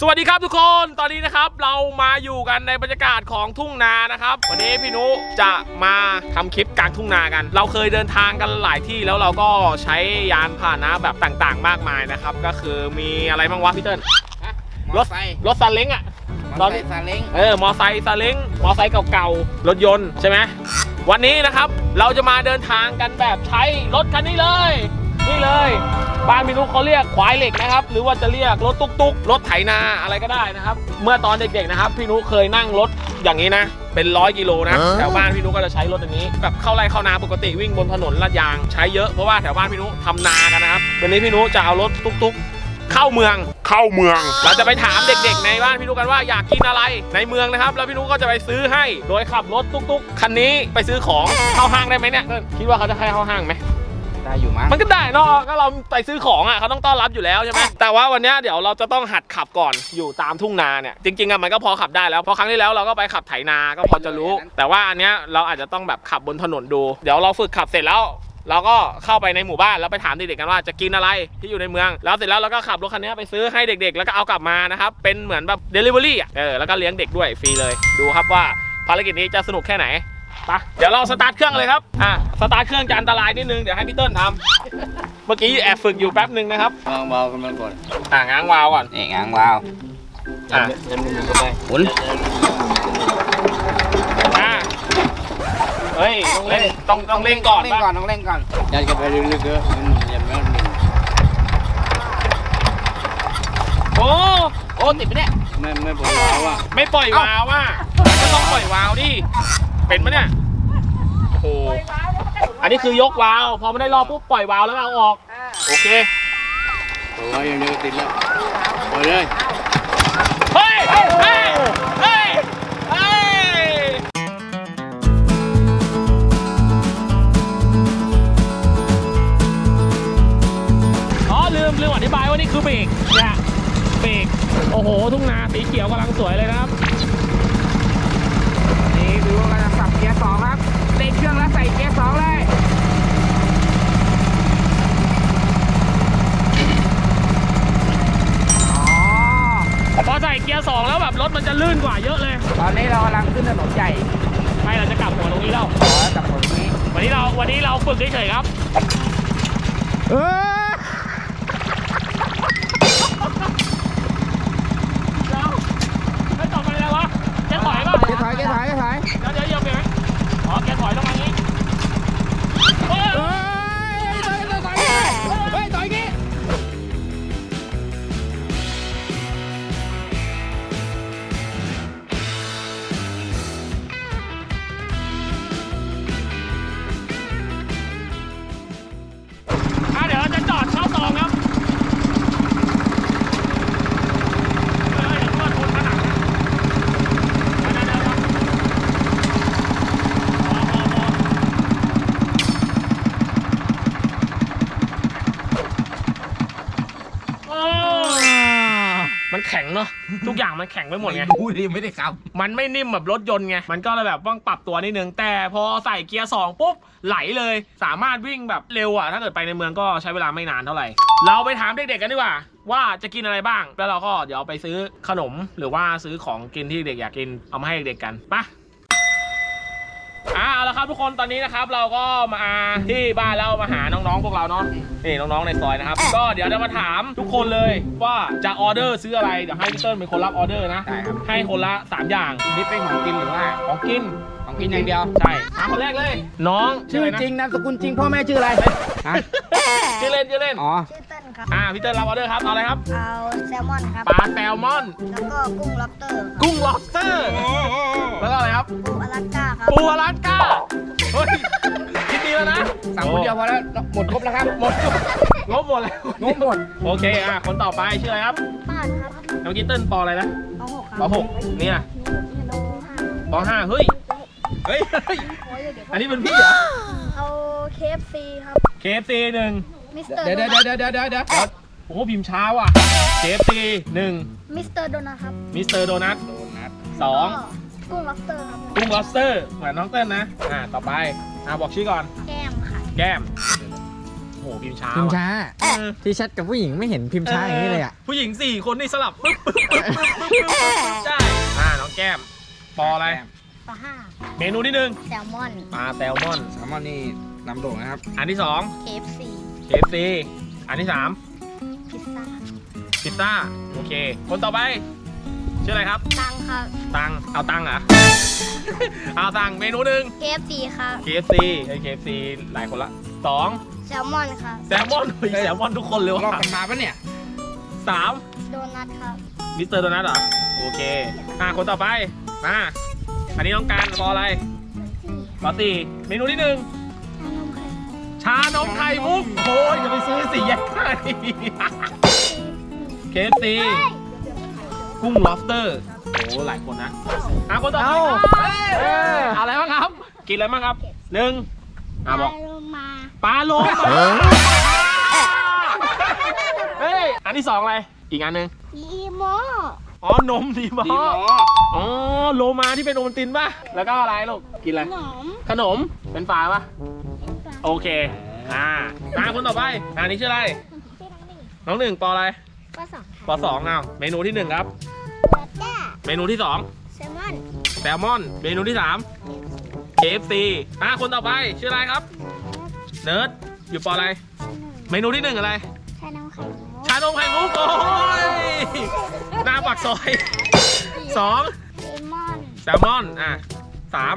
สวัสดีครับทุกคนตอนนี้นะครับเรามาอยู่กันในบรรยากาศของทุ่งนานะครับ วันนี้พี่นุจะมาทำคลิปกลางทุ่งนากัน เราเคยเดินทางกันหลายที่แล้วเราก็ใช้ยานพาหนะแบบต่างๆ มากมายนะครับ ก็คือมีอะไรบ้างวะพี่เติ้ลมรอถไซค์รถซาเล้งอะมอไซค์ซาเล้งเออมอไซค์ซาเล้งมอไซค์เก่าๆรถยนต์ใช่ไหมวันนี้นะครับเราจะมาเดินทางกันแบบใช้รถคันนี้เลย นี่เลยบ้านพี่นุ๊กเขาเรียกควายเหล็กนะครับ หรือว่าจะเรียกรถตุ๊กๆ รถไถนาอะไรก็ได้นะครับ เมื่อตอนเด็กๆนะครับ พี่นุ๊กเคยนั่งรถอย่างนี้นะ เป็นร้อยกิโลนะ แถวบ้านพี่นุ๊กก็จะใช้รถอย่างนี้ แบบเข้าไร่เข้านาปกติวิ่งบนถนนลาดยาง ใช้เยอะเพราะว่าแถวบ้านพี่นุ๊กทำนากันนะครับวันนี้พี่นุ๊กจะเอารถตุ๊กๆเข้าเมือง เข้าเมือง เราจะไปถามเด็กๆ ในบ้านพี่นุกกันว่าอยากกินอะไรในเมืองนะครับ แล้วพี่นุกก็จะไปซื้อให้ โดยขับรถตุ๊กๆ คันนี้ไปซื้อของเข้าห้างได้ไหมเนี่ยเออคิดว่าเขาจะให้เข้าห้างไหม ได้อยู่มั้งมันก็ได้เนอะก็เราไปซื้อของอะเขาต้องต้อนรับอยู่แล้วใช่ไหมแต่ว่าวันเนี้ยเดี๋ยวเราจะต้องหัดขับก่อนอยู่ตามทุ่งนาเนี่ยจริงๆอะมันก็พอขับได้แล้วเพราะครั้งที่แล้วเราก็ไปขับไถนาก็พอจะรู้ แต่ว่าอันเนี้ยเราอาจจะต้องแบบขับบนถนนดู เดี๋ยวเราฝึกขับเสร็จแล้วเราก็เข้าไปในหมู่บ้านแล้วไปถามเด็กๆกันว่าจะกินอะไรที่อยู่ในเมือง แล้วเสร็จแล้วเราก็ขับรถคันนี้ไปซื้อให้เด็กๆ แล้วก็เอากลับมานะครับ เป็นเหมือนแบบเดลิเวอรี่อะเออแล้วก็เลี้ยงเด็กด้วยฟรีเลย ดูครับว่าภารกิจนี้จะสนุกแค่ไหน ไปะเดี๋ยวเราสตาร์ทเครื่องเลยครับ อะ สตาร์ทเครื่องจะอันตรายนิดนึง เดี๋ยวให้พี่เติ้ลทำ เมื่อกี้แอบฝึกอยู่แป๊บหนึ่งนะครับ วางเบากันมาก่อนอะง้างวาล์วก่อน นี่งางวาวอะหมุนอะเฮ้ยต้องเล่นต้องต้องเล่นก่อนเล่นก่อน ต้องเล่นก่อนยันกันไปลึกๆเออมันอย่าไม่มันโอ้ โอ้ติดไปเนี่ย ไม่ไม่ปวดร้าวอะ ไม่ปล่อยวาล์วอะก็ต้องปล่อยวาล์วดิ เป็นปะเนี่ย โอ้โห อันนี้คือยกวาล์วพอไม่ได้รอบปุ๊บปล่อยวาล์วแล้วก็เอาออก โอเคปวดร้าวอย่างเดียวติดแล้วปล่อยเลย เฮ้ย เฮ้ย เฮ้ย เฮ้ยเฮ้ย อ๋อลืมลืมอธิบายว่านี่คือเบรกเนี่ยเบรกโอ้โห ทุ่งนาสีเขียวกำลังสวยเลยนะครับนี่ดูว่ากำลัง สับเกียร์สองครับเร่งเครื่องแล้วใส่เกียร์สองเลยอ๋อพอใส่เกียร์สองแล้วแบบรถมันจะลื่นกว่าเยอะเลย ตอนนี้เรากำลังขึ้นถนนใหญ่ไม่เราจะกลับหัวตรงนี้แล้วขอกับถนนนี้ วันนี้เราวันนี้เราฝึกเฉยๆครับเออ แข็งเนาะทุกอย่างมันแข็งไปหมดไงดูดิไม่ได้ขับ มันไม่นิ่มแบบรถยนต์ไงมันก็เลยแบบต้องปรับตัวนิดนึงแต่พอใส่เกียร์2ปุ๊บไหลเลย สามารถวิ่งแบบเร็วอะถ้าเกิดไปในเมืองก็ใช้เวลาไม่นานเท่าไหร่ เราไปถามเด็กๆกันดีกว่า ว่าจะกินอะไรบ้าง แล้วเราก็เดี๋ยวไปซื้อขนมหรือว่าซื้อของกินที่เด็กอยากกินเอามาให้เด็กๆกันไปะ อ่าเอาละครับทุกคนตอนนี้นะครับเราก็มาที่บ้านแล้วมาหาน้องๆพวกเราเนาะนี่น้องๆในซอยนะครับ ก็เดี๋ยวจะมาถามทุกคนเลยว่าจะออเดอร์ซื้ออะไรเดี๋ยวให้พี่เติ้ลเป็นคนรับออเดอร์นะได้ครับ ให้คนละสามอย่างนี่เป็นของกินหรือว่าของกินของกินอย่างเดียว ใช่ถามคนแรกเลย น้องชื่ออะไรนะจริงนามสกุลจริงพ่อแม่ชื่ออะไร ฮะชื่อเล่นชื่อเล่นอ๋อชื่อเติ้ลครับ อ่าพี่เติ้ลรับออเดอร์ครับเอาอะไรครับเอาแซลมอนครับ ปลาแซลมอน แล้วก็กุ้งล็อบสเตอร์ครับกุ้ง lobster แล้วก็อะไรครับ ปูอลาสก้าครับ ปูอลาสก้าเฮ้ยคิดดีแล้วนะสั่งคนเดียวพอแล้วหมดครบแล้วครับหมดงบหมดแล้วงบหมดโอเคอะคนต่อไปชื่ออะไรครับป้านครับเมื่อกี้เติ้ลปออะไรนะเอาหกครับปหกเนี่ยโนห้าปห้าเฮ้ยเฮ้ยเฮ้ยโอ้ยเดี๋ยวอันนี้เป็นพี่เหรอเอาเคฟซีครับ KFC หนึ่งมิสเตอร์เดี๋ยวเดี๋ยวเดี๋ยวเดี๋ยวเดี๋ยวเดี๋ยวโอ้โหพิมพ์ช้าว่ะ KFC หนึ่งมิสเตอร์โดนัทครับมิสเตอร์โดนัทโดนัทสองก็กุ้งล็อบสเตอร์ครับกุ้ง lobster เหมือนน้องเต้นนะ อ่า ต่อไป อ่าบอกชื่อก่อน แก้มค่ะแก้มโหพิมพ์ช้าพิมพ์ว่ะช้า เออที่แชทกับผู้หญิงไม่เห็นพิมพ์ช้าอย่างนี้เลยอะ ผู้หญิงสี่คนนี่สลับปึ๊บปึ๊บปึ๊บปึ๊บปึ๊บปึ๊บปึ๊บใช่อ่าน้องแก้มปออะไร ปลาห้าเมนูที่หนึ่งแซลมอนปลาแซลมอนแซลมอนนี่ นำโด่งนะครับ อันที่สอง KFC เคฟซีอันที่สามพิซซ่าพิซซ่าโอเค คนต่อไปชื่ออะไรครับ ตังครับ ตังเอาตังเหรอ เอาตังเมนูหนึ่ง KFC ครับ KFC ไอ้ KFC หลายคนละสองแซลมอนครับ แซลมอนเฮ้ยแซลมอนทุกคนเลยรอบว่ะกันมาปะเนี่ย สามโดนัทครับมิสเตอร์โดนัทเหรอโอเคอะคนต่อไปมาอันนี้น้องการปออะไรปอสี่เมนูที่หนึ่ง ชานมไข่มุกโอ้ยจะไปซื้อสี่แยกห้าทีเคฟซีกุ้ง lobster โอ้หลายคนนะอะคนต่อไปครับเอ้ยเอาอะไรบ้างครับ กินอะไรบ้างครับหนึ่งอะบอกโลมาปลาโลมาเฮ้ยอันที่สองอะไรอีกอันหนึ่งอีโมอ๋อนมดีมอดีหมออ๋อโลมาที่เป็นโอวัลตินป่ะแล้วก็อะไรลูกกินอะไรหนมขนมเป็นฝาป่ะ โอเค อ่าตามคนต่อไปอันนี้ชื่ออะไรน้องหนึ่งปออะไรก็สองค่ะปอสองเอาเมนูที่หนึ่งครับ บัตต้าเมนูที่สองแซลมอนแซลมอน เมนูที่สาม KFC อ่าคนต่อไปชื่ออะไรครับ เนิร์ด อยู่ปออะไร เมนูที่หนึ่งอะไร ชานมไข่มุกชานมไข่มุกโอ้ยหน้าปากซอยสองเลมอนแซลมอน อะสาม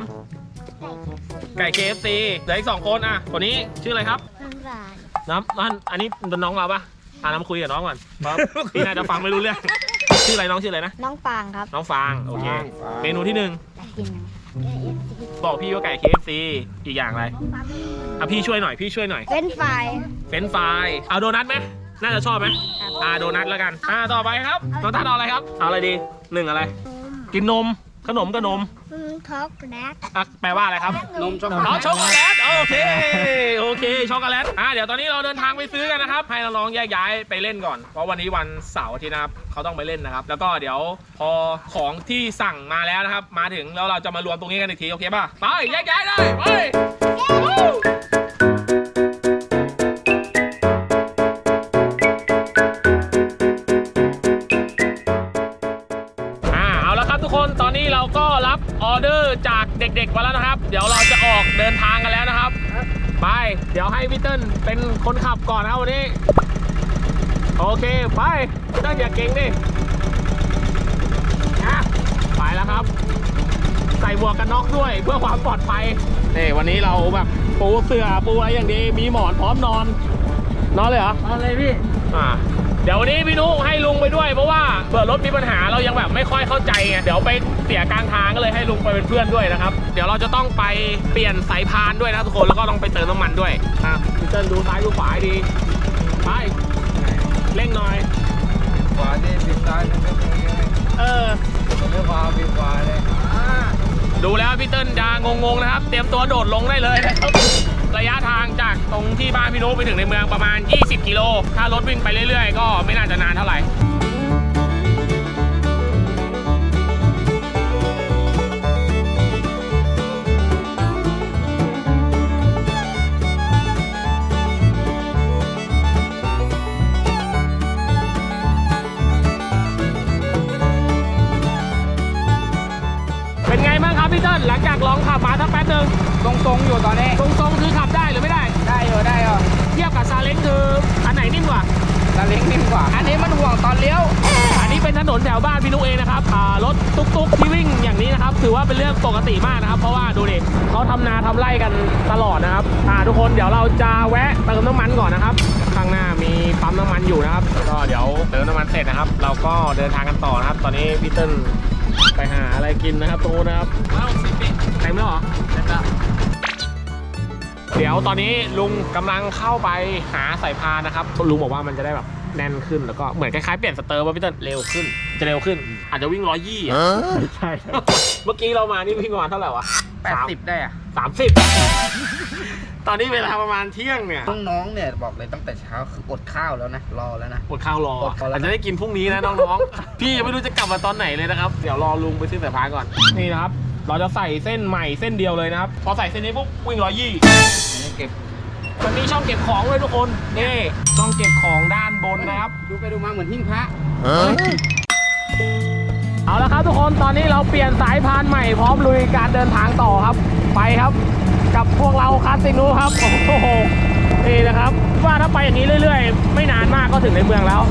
ไก่ KFC เหลืออีกสองคนอะคนนี้ชื่ออะไรครับ น้ำหวานน้ำนั่นอันนี้เป็นน้องเราปะอ่าน้ำคุยกับน้องก่อนเพราะพี่น่าจะฟังไม่รู้เรื่อง ชื่ออะไรน้องชื่ออะไรนะ น้องฟางครับน้องฟาง โอเคฟางเมนูที่หนึ่งอยากกินน้ำบอกพี่ว่าไก่ KFC อีกอย่างอะไร อะพี่ช่วยหน่อยพี่ช่วยหน่อย เป็นไฟราย เฟรนช์ฟรายเอาโดนัทไหมน่าจะชอบไหมครับ อ่าโดนัทแล้วกัน อ่าต่อไปครับ น้องทัดเอาอะไรครับ เอาอะไรดีหนึ่งอะไร กินนม ขนมกับนมอืมท็อกแนทอะแปลว่าอะไรครับ นมช็อกโกอ๋อแลตช็อกโกแลตโอเคโอเคช็อกโกแลตอ่าเดี๋ยวตอนนี้เราเดินทางไปซื้อกันนะครับให้น้องๆแยกย้ายไปเล่นก่อน เพราะวันนี้วันเสาร์อาทิตย์นะครับเขาต้องไปเล่นนะครับ แล้วก็เดี๋ยวพอของที่สั่งมาแล้วนะครับ มาถึงแล้วเราจะมารวมตรงนี้กันอีกทีโอเคป่ะไปแยกย้ายเลยไป เดินทางกันแล้วนะครับ ไป เดี๋ยวให้พี่เติ้ลเป็นคนขับก่อนนะครับวันนี้ โอเค ไปพี่เติ้ลอย่าเก่งดิอะไปแล้วครับ ใส่หมวกกันน็อกด้วยเพื่อความปลอดภัยนี่วันนี้เราแบบปูเสื่อปูอะไรอย่างดี มีหมอนพร้อมนอน นอนเลยเหรอเอาเลยพี่ อ่า เดี๋ยววันนี้พี่นุให้ลุงไปด้วย เพราะว่าเผื่อรถมีปัญหาเรายังแบบไม่ค่อยเข้าใจไงเดี๋ยวไปเสียกลางทางก็เลยให้ลุงไปเป็นเพื่อนด้วยนะครับ เดี๋ยวเราจะต้องไปเปลี่ยนสายพานด้วยนะทุกคนแล้วก็ต้องไปเติมน้ำมันด้วยอะพี่เติ้ลดูซ้ายดูขวาให้ดีไปเร่งหน่อย ขวานี่บิดซ้ายมันก็มีเลยเออเลี้ยวขวาบิดขวาเลย ดูแล้วพี่เติ้ลจะงงๆนะครับ เตรียมตัวโดดลงได้เลยนะครับ ระยะทางจากตรงที่บ้านพี่นุไปถึงในเมืองประมาณ 20 กิโล ถ้ารถวิ่งไปเรื่อยๆ ก็ไม่น่าจะนานเท่าไหร่เป็นไงบ้างครับพี่เติ้ลหลังจากลองขับมาสักแป๊บหนึ่งตรงๆอยู่ตอนนี้ ต กว่า อันนี้มันห่วงตอนเลี้ยว อันนี้เป็นถนนแถวบ้านพี่นุเองนะครับอ่ารถตุ๊กๆที่วิ่งอย่างนี้นะครับ ถือว่าเป็นเรื่องปกติมากนะครับ เพราะว่าดูดิเขาทำนาทำไร่กันตลอดนะครับอ่าทุกคนเดี๋ยวเราจะแวะเติมน้ำมันก่อนนะครับ ข้างหน้ามีปั๊มน้ำมันอยู่นะครับ ก็เดี๋ยวเติมน้ำมันเสร็จนะครับ เราก็เดินทางกันต่อนะครับ ตอนนี้พี่เติ้ลไปหาอะไรกินนะครับตรงนู้นนะครับว้าวสิบเต็มแล้วเหรอเต็มแล้วเดี๋ยวตอนนี้ลุงกำลังเข้าไปหาสายพานนะครับ ลุงบอกว่ามันจะได้แบบ แน่นขึ้นแล้วก็เหมือนคล้ายๆเปลี่ยนสเตอร์ว่าพี่เติ้ลเร็วขึ้น จะเร็วขึ้น อาจจะวิ่งร้อยยี่อะใช่เมื่อกี้เรามานี่วิ่งประมาณเท่าไหร่วะ80ได้อะสามสิบตอนนี้เวลาประมาณเที่ยงเนี่ยน้องๆเนี่ยบอกเลยตั้งแต่เช้าคืออดข้าวแล้วนะรอแล้วนะอดข้าวรออดข้าวแล้วอาจจะได้กินพรุ่งนี้นะน้องๆ พี่ยังไม่รู้จะกลับมาตอนไหนเลยนะครับ เดี๋ยวรอลุงไปซื้อสายพานก่อนนี่นะครับ เราจะใส่เส้นใหม่เส้นเดียวเลยนะครับ พอใส่เส้นนี้ปุ๊บวิ่งร้อยยี่อันนี้เก็บ มันมีช่องเก็บของด้วยทุกคนนี่ช่องเก็บของด้านบนนะครับ ดูไปดูมาเหมือนหิ้งพระเอาละครับทุกคนตอนนี้เราเปลี่ยนสายพานใหม่พร้อมลุยการเดินทางต่อครับ ไปครับ กับพวกเราคาสิโนครับโอ้โหนี่นะครับ ว่าถ้าไปอย่างนี้เรื่อย ๆ ไม่นานมากก็ถึงในเมืองแล้ว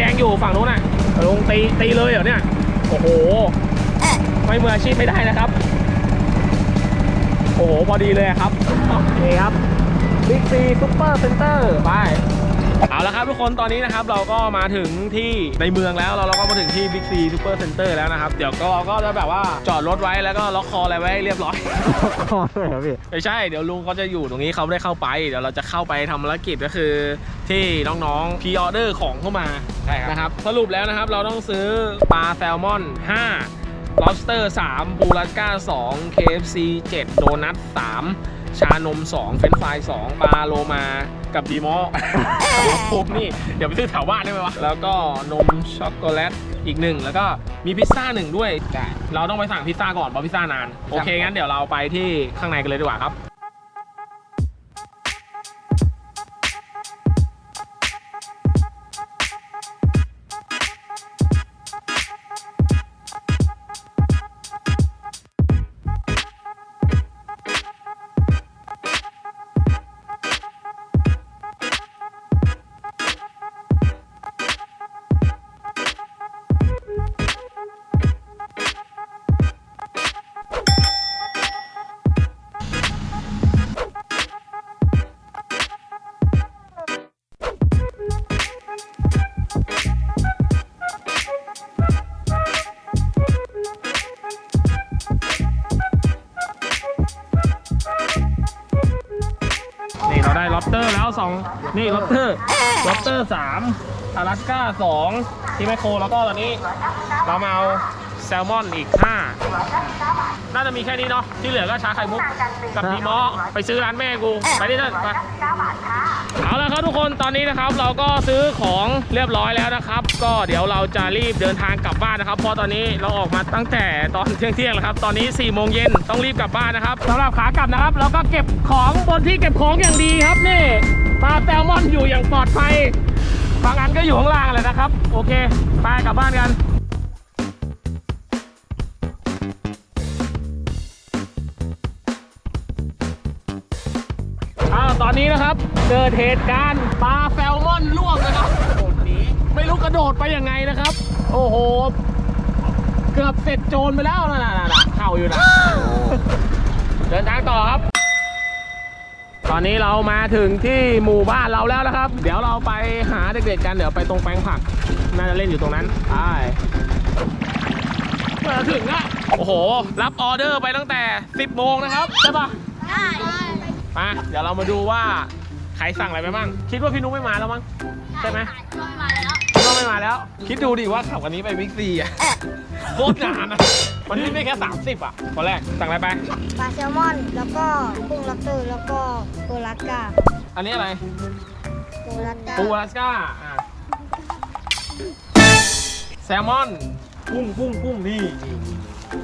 แดงอยู่ฝั่งนู้นน่ะลงตีตีเลยเหรอเนี่ย โอ้โห ไม่มืออาชีพไม่ได้นะครับ โอ้โห พอดีเลยครับนี่ครับบิ๊กซีซูเปอร์เซ็นเตอร์ไป เอาละครับทุกคนตอนนี้นะครับเราก็มาถึงที่ในเมืองแล้วเราเราก็มาถึงที่ Big C Super Center แล้วนะครับเดี๋ยวก็เราก็จะแบบว่าจอดรถไว้แล้วก็ล็อกคออะไรไว้เรียบร้อยคอเลยครับพี่ไม่ใช่เดี๋ยวลุงเขาจะอยู่ตรงนี้เขาไม่ได้เข้าไป เดี๋ยวเราจะเข้าไปทำภารกิจก็คือที่น้องๆพ r ออเดอร์ของเข้ามาใช่ครับนะครับสรุปแล้วนะครับเราต้องซื้อปลาแซลมอน 5 lobster 3ปูรัสก้า2 KFC 7 โดนัท 3 ชานม 2 เฟรนช์ฟราย2ปลาโลมากับดีมอผมนี่ เดี๋ยวไปซื้อแถวบ้านได้ไหมวะ แล้วก็นมช็อกโกแลตอีกหนึ่งแล้วก็มีพิซซ่าหนึ่งด้วยใช่เราต้องไปสั่งพิซซ่าก่อนเพราะพิซซ่านาน โอเค งั้นเดี๋ยวเราไปที่ข้างในกันเลยดีกว่าครับ นี่เราได้ล็อบเตอร์แล้ว2นี่ล็อบเตอร์ล็อบเตอร์3อาสก้า2ที่แมคโครแล้วก็ตอนนี้เรามาเอา แซลมอนอีก 5 น่าจะมีแค่นี้เนาะที่เหลือก็ชาไข่มุกกับดีมอไปซื้อร้านแม่กู ไปดิเถอะไปเอาละครับทุกคนตอนนี้นะครับเราก็ซื้อของเรียบร้อยแล้วนะครับ ก็เดี๋ยวเราจะรีบเดินทางกลับบ้านนะครับ เพราะตอนนี้เราออกมาตั้งแต่ตอนเที่ยงเที่ยงๆแล้วครับ ตอนนี้4ี่โมงเย็นต้องรีบกลับบ้านนะครับสำหรับขากลับนะครับ เราก็เก็บของบนที่เก็บของอย่างดีครับนี่ปลาแซลมอนอยู่อย่างปลอดภัยบางอันก็อยู่ข้างล่างเลยนะครับ โอเค ไปกลับบ้านกัน อ้าวตอนนี้นะครับ เกิดเหตุการณ์ปลาแซลมอนล่วงนะครับโดดหนีไม่รู้กระโดดไปยังไงนะครับ โอ้โห เกือบเสร็จโจรไปแล้วนะนะนะเข่าอยู่นะเดินทางต่อครับ ตอนนี้เรามาถึงที่หมู่บ้านเราแล้วนะครับ เดี๋ยวเราไปหาเด็กๆกันเดี๋ยวไปตรงแปลงผัก น่าจะเล่นอยู่ตรงนั้นไปมาถึงอะโอ้โห รับออเดอร์ไปตั้งแต่ 10โมงนะครับ ใช่ปะได้ มาเดี๋ยวเรามาดูว่าใครสั่งอะไรไปบ้าง คิดว่าพี่นุ๊กไม่มาแล้วมั้ง ใช่ไหมมาแล้วพี่นุ๊กไม่มาแล้ว คิดดูดิว่าขับวันนี้ไปบิ๊กซีอะโคตรนานอะวันนี้ไม่แค่ 30 อะคนแรกสั่งอะไรไป ปลาแซลมอนแล้วก็กุ้งล็อบสเตอร์แล้วก็โกลัสกาอันนี้อะไร โกลัสกาปูอลาสก้าอะแซลมอนกุ้งกุ้งกุ้งนี่นี่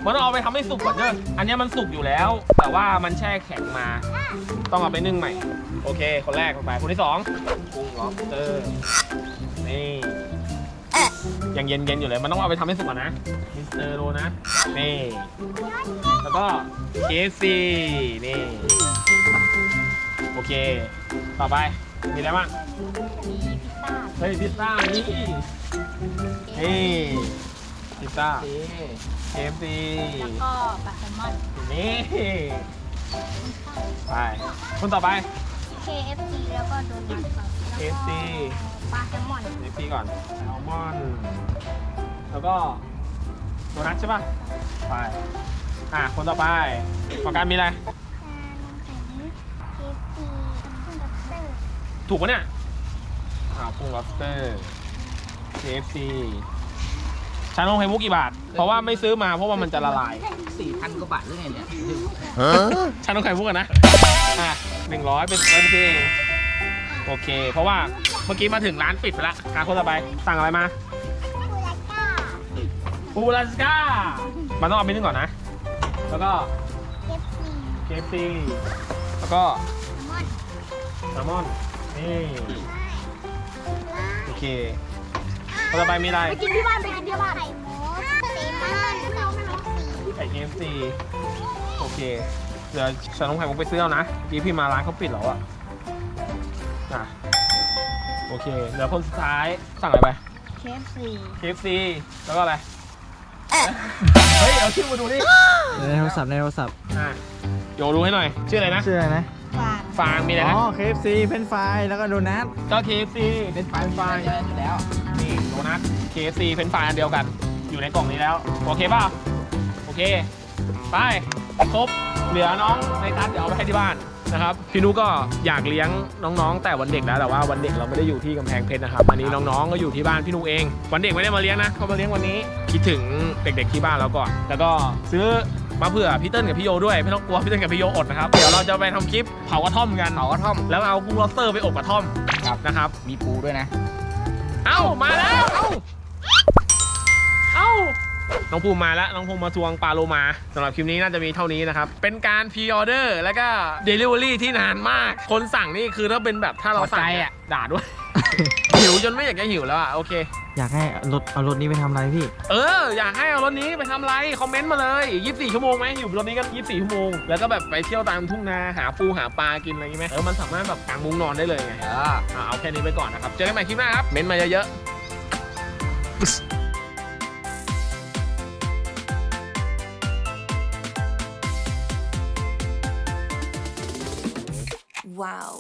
มันต้องเอาไปทำให้สุกก่อนเด้ออันนี้มันสุกอยู่แล้ว แต่ว่ามันแช่แข็งมา ต้องเอาไปนึ่งใหม่ โอเค คนแรกลงไปคนที่สองกุ้งล็อบสเตอร์นี่ยังเย็นเย็นๆอยู่เลยมันต้องเอาไปทำให้สุกก่อนนะมิสเตอร์โรนะนี่แล้วก็ KFC นี่โอเค ต่อไปมีอะไรบ้างเฮ้ยพิซซ่านี่นี่พิซซ่า KFC แล้วก็ปลาแซลมอน นี่ไปคนต่อไป KFC แล้วก็โดนัทครับ KFC ปลาแซลมอน KFC ก่อนแซลมอนแล้วก็โดนัทใช่ป่ะไปอะคนต่อไปของการมีอะไร KFC กุ้งดับเบิ้ลถูกปะเนี่ยอ่ากุ้ง lobster KFC ชานมไข่มุกกี่บาท เพราะว่าไม่ซื้อมาเพราะว่ามันจะละลาย สี่พันกว่าบาทหรือไงเนี่ยชานมไข่มุกกันนะ อะหนึ่งร้อยเป็นร้อยซื้อเองโอเค เพราะว่าเมื่อกี้มาถึงร้านปิดไปละอะคนต่อไปสั่งอะไรมาปูลาก้าปูลาสก้ามันต้องเอาไปนึ่งก่อนนะ แล้วก็ KFC KFC แล้วก็แซลมอนแซลมอนนี่โอเคคน ต่อไปมีอะไรไปกินที่บ้านไปกินที่บ้านไข่มุกเซมอนไม่รู้ไม่รู้สีไข่ KFC โอเค เดี๋ยวฉันต้องไข่มุกไปซื้อเอานะเมื่อกี้พี่มาร้านเขาปิดแล้วอะอะโอเคเดี๋ยวคนสุดท้ายสั่งอะไรไป KFC KFC แล้วก็อะไร เฮ้ย เอาชื่อมาดูดิในโทรศัพท์ในโทรศัพท์อะโยดูให้หน่อย ชื่ออะไรนะ ชื่ออะไรนะ ฟาง ฟางมีอะไรอ๋นะอ KFC เป็นไฟรายแล้วก็โดนัทก็ KFC เป็นไฟไฟอยู่แล้วนี่ โดนัท KFC เป็นไฟล์อันเดียวกัน อยู่ในกล่องนี้แล้ว โอเคป่ะ โอเค ไปครบเหลือน้องในตัดเดี๋ยวเอาไปให้ที่บ้านนะครับ พี่นุก็อยากเลี้ยงน้องๆ แต่วันเด็กแล้วแต่ว่าวันเด็กเราไม่ได้อยู่ที่กำแพงเพชรนะครับ อันนี้น้องๆ ก็อยู่ที่บ้านพี่นุเอง วันเด็กไม่ได้มาเลี้ยงนะเขามาเลี้ยงวันนี้ คิดถึงเด็กๆที่บ้านเราก่อน แล้วก็ซื้อมาเผื่อพี่เติ้ลกับพี่โยด้วยไม่ต้องกลัวพี่เติ้ลกับพี่โยอดนะครับ เดี๋ยวเราจะไปทำคลิปเผากระท่อมกันเผากระท่อม แล้วเอากุ้งล็อบสเตอร์ไปอบกระท่อมครับนะครับ มีปูด้วยนะ เอ้ามาแล้วเอ้าเอ้าน้องภูมิมาแล้วน้องภูมิมาทวงปลาโลมาสำหรับคลิปนี้น่าจะมีเท่านี้นะครับ เป็นการพ r ออเดอร์แล้วก็เดลิเวอรี่ที่นานมาก คนสั่งนี่คือถ้าเป็นแบบถ้าเราสั่งพอใจเนี่ยอะ ด่าด้วย หิวจนไม่อยากจะหิวแล้วอะโอเค อยากให้รถเอารถนี้ไปทำอะไรพี่ เอออยากให้เอารถนี้ไปทำอะไรคอมเมนต์มาเลย 24 ชั่วโมงไหมอยู่บนรถนี้กัน 24 ชั่วโมง แล้วก็แบบไปเที่ยวตามทุ่งนาหาปูหาปลากินอะไรอย่างงี้ไหมเออมันสามารถแบบกางมุ้งนอนได้เลยไงเอออะเอาแค่นี้ไปก่อนนะครับเจอกันใหม่คลิปหน้าครับเม้นต์มาเยอะๆว้าว